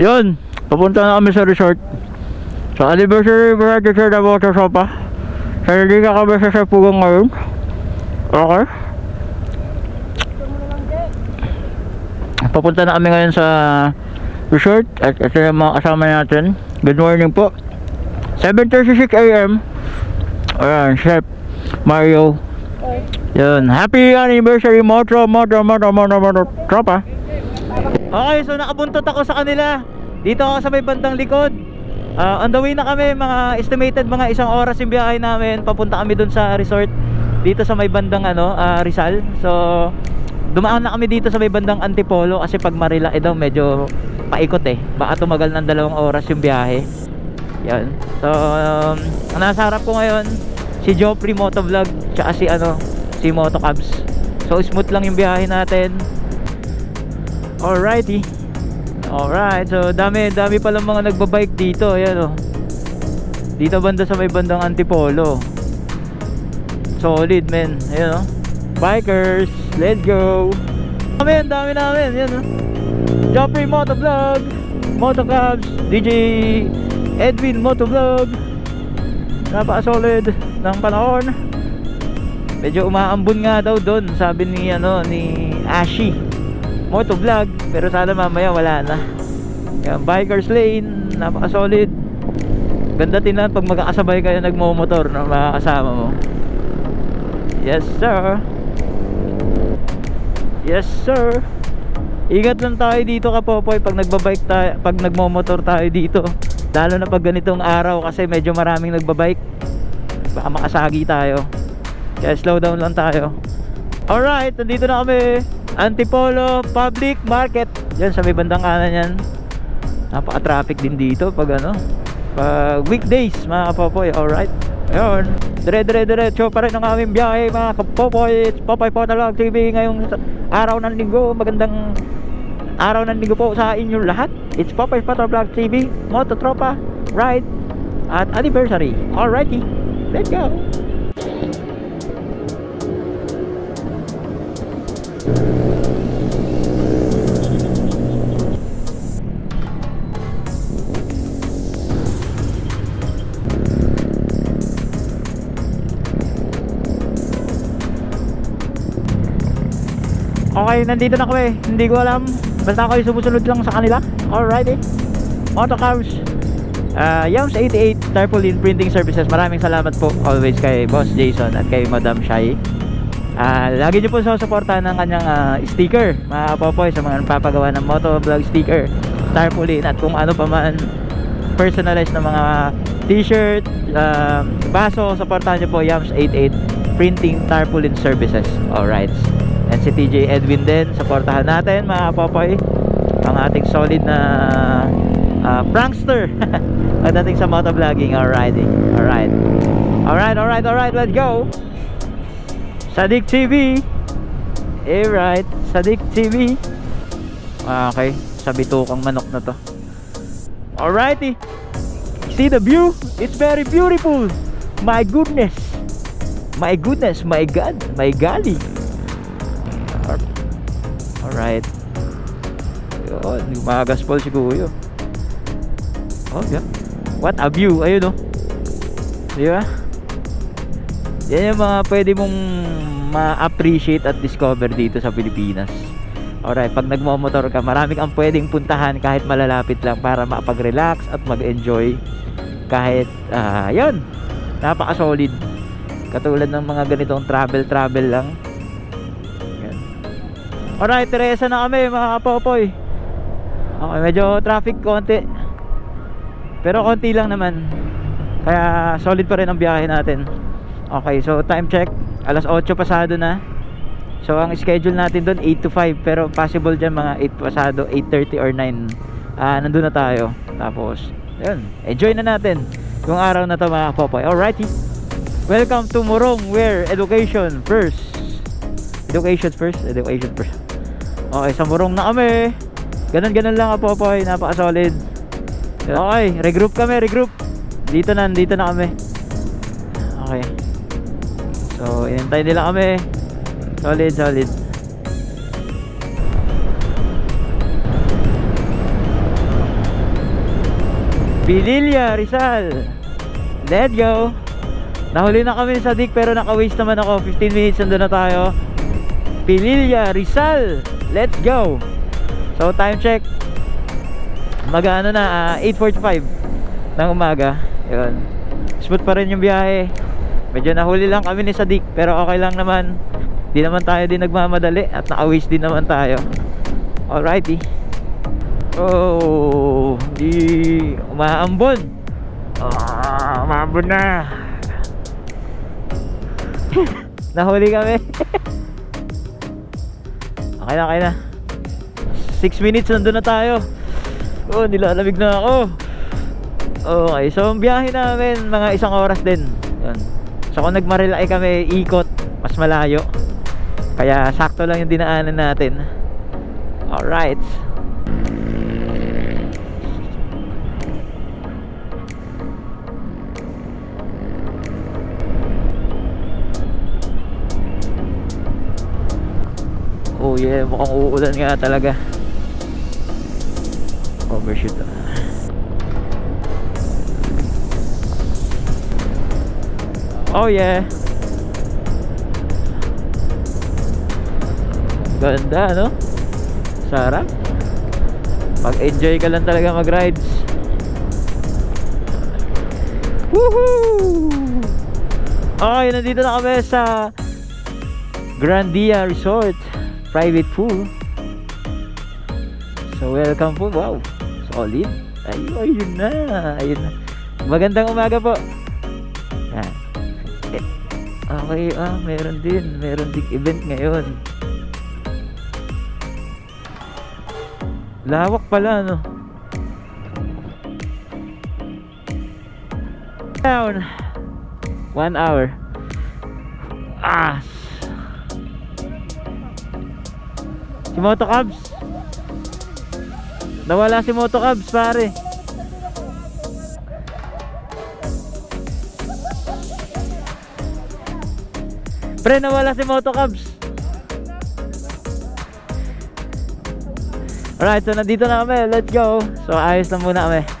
Yun, papunta na kami sa resort. Sa anniversary birthday sa Davao sa Sopa. Sa hindi ka kami sa Sapugang ngayon. Okay. Papunta na kami ngayon sa resort at ito yung mga kasama natin. Good morning po. 7.36 a.m. Ayan, Chef Mario. Yun, happy anniversary Moto, Moto, Moto, Moto, Moto, tropa. Okay, so nakabuntot ako sa kanila. Dito ako sa may bandang likod. Ah, on the way na kami, mga estimated mga isang oras yung biyahe namin. Papunta kami dun sa resort dito sa may bandang ano, ah, Rizal. So, dumaan na kami dito sa may bandang Antipolo kasi pag Marila eh daw medyo paikot eh. Baka tumagal ng dalawang oras yung biyahe. Yan. So, um, nasa harap ko ngayon si Joffrey Motovlog tsaka si ano, si Motocabs. So, smooth lang yung biyahe natin. Alrighty. Alright, so dami dami pa lang mga nagbabike dito, ayan oh. Dito banda sa may bandang Antipolo. Solid men, ayan oh. Bikers, let's go. Dami, dami namin, ayan oh. Joffrey Motovlog, Motocabs, DJ Edwin Motovlog. Napaka-solid ng panahon. Medyo umaambon nga daw doon, sabi ni ano ni Ashi motovlog pero sana mamaya wala na. Yan, bikers lane napaka solid ganda tingnan pag magkakasabay kayo nagmo-motor na mga kasama mo. Yes sir. Yes sir. Ingat lang tayo dito kapopoy pag nagbabike tayo pag nagmo-motor tayo dito. Lalo na pag ganitong araw kasi medyo maraming nagbabike. Baka makasagi tayo. Kaya slow down lang tayo. Alright nandito na kami Antipolo Public Market. Yan sa may bandang kanan yan. Napaka-traffic din dito pag ano Pag weekdays mga kapopoy Alright? Ayun Dire dire diretso pa rin ang aming biyahe mga kapopoy. Popoy Potalog TV ngayong araw ng linggo. Magandang araw ng linggo po sa inyong lahat. It's Popoy Potalog TV Mototropa Ride At anniversary. Alrighty Let's go Okay, nandito na kami. Hindi ko alam. Basta ako sumusunod lang sa kanila. Alrighty. Motocars. Uh, Yams 88 Tarpaulin Printing Services. Maraming salamat po always kay Boss Jason at kay Madam Shai. Ah, lagi niyo po sa suporta ng kanyang ah, sticker, mga sa mga nagpapagawa ng motovlog sticker, tarpaulin at kung ano pa man personalized na mga t-shirt, um, baso, supportahan niyo po Yams 88 Printing Tarpaulin Services. Alright. And si TJ Edwin din, supportahan natin mga popoy. Ang ating solid na ah, prankster pagdating sa motovlogging. Alright. Alright. Alright, alright, alright. Let's go. Sadik TV. Alright, Sadik TV. Ah, Okay, sa bitukang manok na to. Alrighty. See the view? It's very beautiful. My goodness. My goodness, my God, my golly. Alright. Yun, gumagaspol si Kuyo. Oh, yeah. What a view. Ayun oh. Di ba? Yan yung mga pwede mong ma-appreciate at discover dito sa Pilipinas. Alright, pag nagmo-motor ka, marami kang pwedeng puntahan kahit malalapit lang para makapag-relax at mag-enjoy kahit, ah, yun, napaka-solid. Katulad ng mga ganitong travel-travel lang. Alright, Teresa na kami mga kapopoy. Okay, medyo traffic konti. Pero konti lang naman. Kaya solid pa rin ang biyahe natin. Okay, so time check. Alas 8 pasado na. So ang schedule natin doon 8 to 5 pero possible diyan mga 8 pasado, 8:30 or 9. Ah, nandun na tayo. Tapos, ayun, enjoy na natin yung araw na to mga popoy. Alrighty. Welcome to Morong where education first. Education first, education first. Okay, sa Morong na kami. Ganun-ganun lang ang popoy, napaka-solid. Okay, regroup kami, regroup. Dito na, dito na kami. Okay. So, inintay nila kami. Solid, solid. Pililla, Rizal. Let's go. Nahuli na kami sa Dick pero naka-waste naman ako. 15 minutes nandun na tayo. Pililla, Rizal. Let's go. So time check. Mag ano na, ah, 8.45 ng umaga. Yun. Smooth pa rin yung biyahe. Medyo nahuli lang kami ni Sadik pero okay lang naman. Di naman tayo din nagmamadali at naka-waste din naman tayo. Alrighty. Oh, di umaambon. Ah, umaambon na. Nahuli kami. okay na, okay na. 6 minutes nandun na tayo. Oh, nilalamig na ako. Okay, so ang biyahe namin mga isang oras din. Yun. So kung nagmarilaki kami, ikot, mas malayo. Kaya sakto lang yung dinaanan natin. Alright. Oh yeah, mukhang uulan nga talaga. Overshoot na. Oh yeah. Ganda no? Sarap. Mag-enjoy ka lang talaga mag-rides. Woohoo! Okay, nandito na kami sa Grandia Resort Private Pool. So welcome po. Wow. Solid. Ayun, ayun na. Ayun na. Magandang umaga po. Yan. Eh, Okay, ah, meron din. Meron din event ngayon. Lawak pala, no? Down. One hour. Ah. Si Moto Cubs. Nawala si Moto Cubs, pare. Pre, nawala si Moto Cubs. Alright, so nandito na kami. Let's go. So, ayos na muna kami.